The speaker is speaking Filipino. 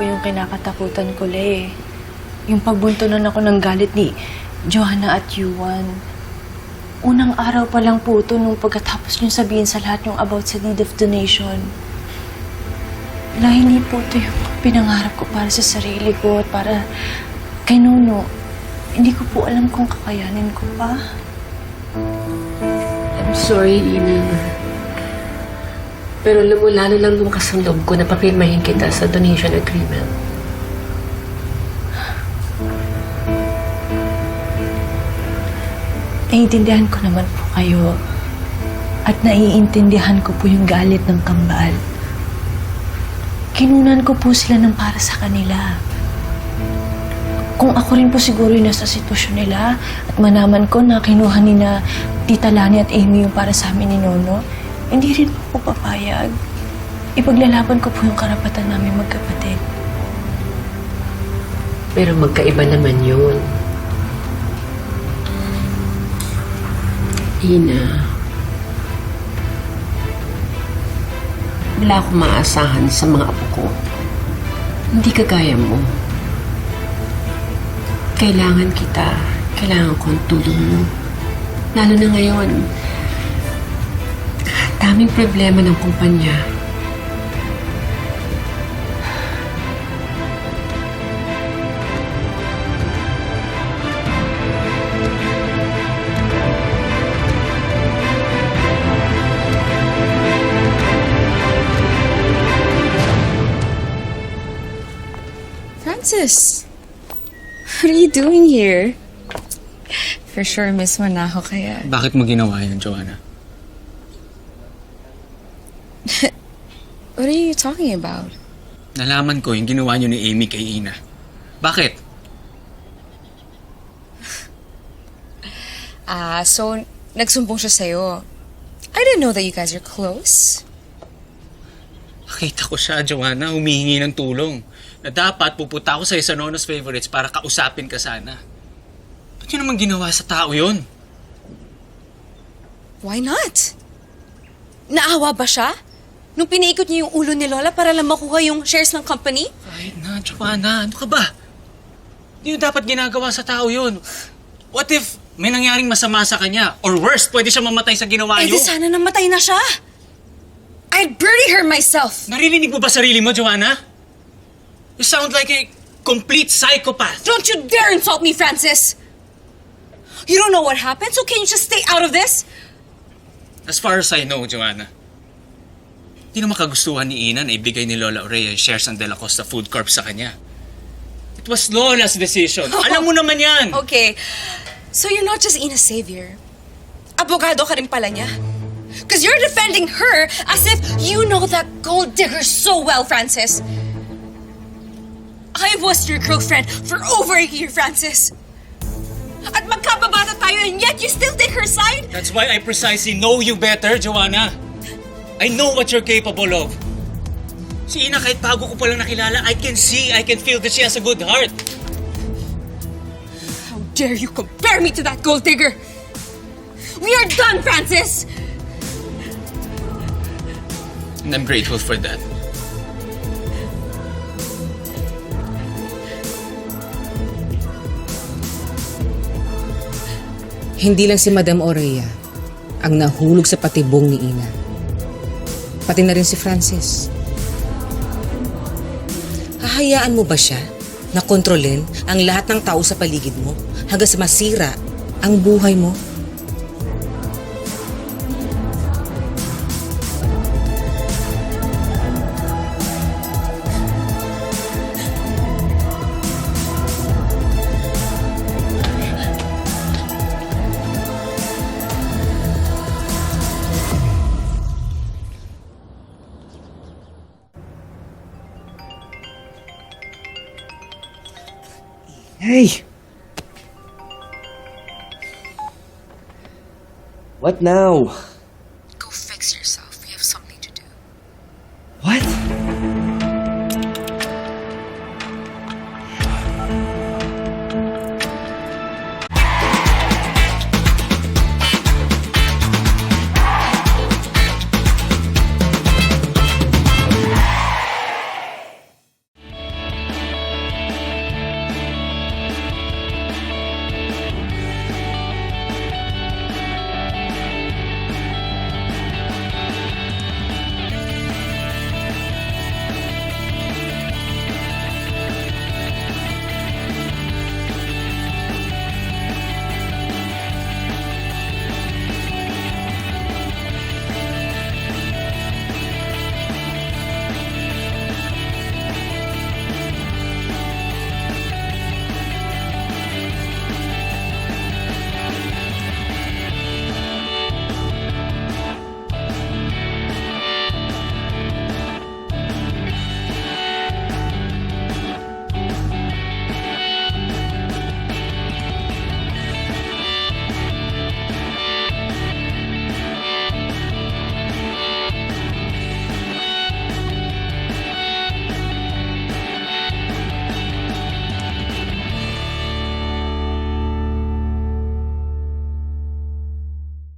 po yung kinakatakutan ko, Le. Yung pagbuntunan ako ng galit ni Johanna at Yuan. Unang araw pa lang po ito nung pagkatapos niyo sabihin sa lahat yung about sa deed of donation. Na hindi po ito yung pinangarap ko para sa sarili ko at para kay Nuno. Hindi ko po alam kung kakayanin ko pa. I'm sorry, Ina. Pero alam mo, lalo lang lumakas ang loob ko na papirmahin kita sa donation agreement. Naiintindihan ko naman po kayo. At naiintindihan ko po yung galit ng kambal. Kinunan ko po sila ng para sa kanila. Kung ako rin po siguro yung nasa sitwasyon nila at manaman ko na kinuha ni na Tita Lani at Amy yung para sa amin ni Nono, hindi rin po ako papayag. Ipaglalaban ko po yung karapatan namin magkapatid. Pero magkaiba naman yun. Ina. Wala akong maasahan sa mga apo ko. Hindi kagaya mo. Kailangan kita. Kailangan ko ang tulong mo. Lalo na ngayon. Daming problema ng kumpanya. Francis, what are you doing here? For sure, miss mo na ako kaya. Bakit mo ginawa yun, Joanna? What are you talking about? Nalaman ko yung ginawa niyo ni Amy kay Ina. Bakit? Ah, so, nagsumbong siya sa'yo. I didn't know that you guys are close. Nakita ko siya, Joanna, humihingi ng tulong. Na dapat pupunta ako sa Nono's Favorites para kausapin ka sana. Ba't yun naman ginawa sa tao yun? Why not? Naawa ba siya? Nung pinaikot niya yung ulo ni Lola para lang makuha yung shares ng company? Kahit na, Joanna, ano ka ba? Hindi yun dapat ginagawa sa tao yun. What if may nangyaring masama sa kanya? Or worse, pwede siya mamatay sa ginawa Eh niyo? di sana namatay na siya. I'd bury her myself. Naririnig mo ba sarili mo, Joanna? You sound like a complete psychopath. Don't you dare insult me, Francis! You don't know what happened, so can you just stay out of this? As far as I know, Joanna, hindi na makagustuhan ni Ina na ibigay ni Lola Aurea yung shares ng De La Costa Food Corp sa kanya. It was Lola's decision. Alam mo naman yan! Okay, so you're not just Ina's savior. Abogado ka rin pala niya. Because you're defending her as if you know that gold digger so well, Francis. I was your girlfriend for over a year, Francis. At magkababata tayo and yet you still take her side? That's why I precisely know you better, Joanna. I know what you're capable of. Si Ina, kahit bago ko palang nakilala, I can see, I can feel that she has a good heart. How dare you compare me to that gold digger? We are done, Francis! And I'm grateful for that. Hindi lang si Madam Orea ang nahulog sa patibong ni Ina. Pati na rin si Francis. Hahayaan mo ba siya na kontrolin ang lahat ng tao sa paligid mo hanggang sa masira ang buhay mo? Hey! What now?